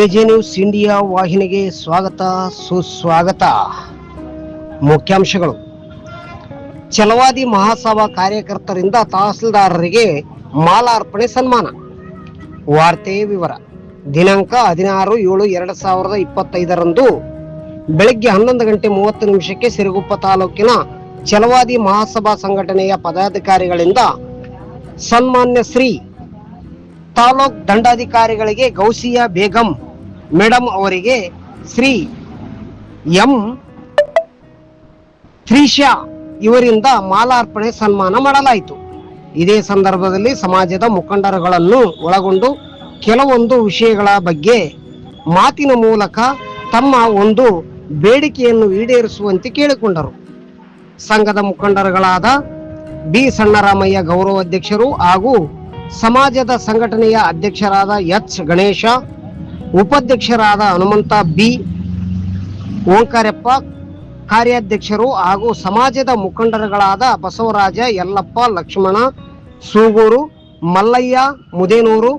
K J news India ವಾಹಿನಿಗೆ ಸ್ವಾಗತ, ಸುಸ್ವಾಗತ. ಮುಖ್ಯಾಂಶಗಳು. ಛಲವಾದಿ ಮಹಾಸಭಾ ಕಾರ್ಯಕರ್ತರಿಂದ ತಹಸೀಲ್ದಾರರಿಗೆ ಮಾಲಾರ್ಪಣೆ ಸನ್ಮಾನ. ವಾರ್ತೆ ವಿವರ. ದಿನಾಂಕ ಹದಿನಾರು ಏಳು ಎರಡು ಸಾವಿರದ ಇಪ್ಪತ್ತೈದರಂದು ಬೆಳಗ್ಗೆ ಹನ್ನೊಂದು ಗಂಟೆ ಮೂವತ್ತು ನಿಮಿಷಕ್ಕೆ ಸಿರುಗುಪ್ಪ ತಾಲೂಕಿನ ಛಲವಾದಿ ಮಹಾಸಭಾ ಸಂಘಟನೆಯ ಪದಾಧಿಕಾರಿಗಳಿಂದ ಸನ್ಮಾನ್ಯ ಶ್ರೀ ತಾಲೂಕ್ ದಂಡಾಧಿಕಾರಿಗಳಿಗೆ ಗೌಸಿಯಾ ಬೇಗಂ ಮೇಡಮ್ ಅವರಿಗೆ ಶ್ರೀ ಎಂ ತ್ರಿಷಾ ಇವರಿಂದ ಮಾಲಾರ್ಪಣೆ ಸನ್ಮಾನ ಮಾಡಲಾಯಿತು. ಇದೇ ಸಂದರ್ಭದಲ್ಲಿ ಸಮಾಜದ ಮುಖಂಡರುಗಳನ್ನು ಒಳಗೊಂಡು ಕೆಲವೊಂದು ವಿಷಯಗಳ ಬಗ್ಗೆ ಮಾತಿನ ಮೂಲಕ ತಮ್ಮ ಒಂದು ಬೇಡಿಕೆಯನ್ನು ಈಡೇರಿಸುವಂತೆ ಕೇಳಿಕೊಂಡರು. ಸಂಘದ ಮುಖಂಡರುಗಳಾದ ಬಿ ಸಣ್ಣರಾಮಯ್ಯ ಗೌರವಾಧ್ಯಕ್ಷರು ಹಾಗೂ ಸಮಾಜದ ಸಂಘಟನೆಯ ಅಧ್ಯಕ್ಷರಾದ ಎಚ್ ಗಣೇಶ ಉಪಾಧ್ಯಕ್ಷರಾದ ಹನುಮಂತ ಬಿ. ಓಂಕಾರಪ್ಪ, ಕಾರ್ಯಾಧ್ಯಕ್ಷರು ಹಾಗೂ ಸಮಾಜದ ಮುಖಂಡರುಗಳಾದ ಬಸವರಾಜ, ಯಲ್ಲಪ್ಪ, ಲಕ್ಷ್ಮಣ, ಸೂಗೂರು, ಮಲ್ಲಯ್ಯ, ಮುದೇನೂರು,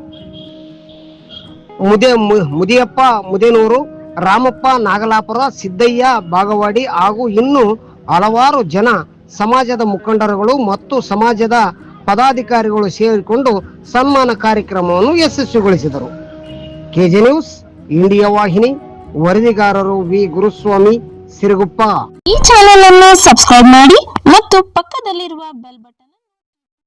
ಮುದೇ ಮುದಿಯಪ್ಪ, ಮುದೇನೂರು, ರಾಮಪ್ಪ, ನಾಗಲಾಪುರ, ಸಿದ್ದಯ್ಯ, ಬಾಗವಾಡಿ ಹಾಗೂ ಇನ್ನು ಹಲವಾರು ಜನ ಸಮಾಜದ ಮುಖಂಡರುಗಳು ಮತ್ತು ಸಮಾಜದ ಪದಾಧಿಕಾರಿಗಳು ಸೇರಿಕೊಂಡು ಸನ್ಮಾನ ಕಾರ್ಯಕ್ರಮವನ್ನು ಯಶಸ್ವಿಗೊಳಿಸಿದರು. ಕೆಜೆ ನ್ಯೂಸ್, ಇಂಡಿಯಾ ವಾಹಿನಿ, ವರದಿಗಾರರು ವಿ. ಗುರುಸ್ವಾಮಿ, ಸಿರುಗುಪ್ಪ. ಈ ಚಾನೆಲ್ ಅನ್ನು ಸಬ್ಸ್ಕ್ರೈಬ್ ಮಾಡಿ ಮತ್ತು ಪಕ್ಕದಲ್ಲಿರುವ ಬೆಲ್ ಬಟನ್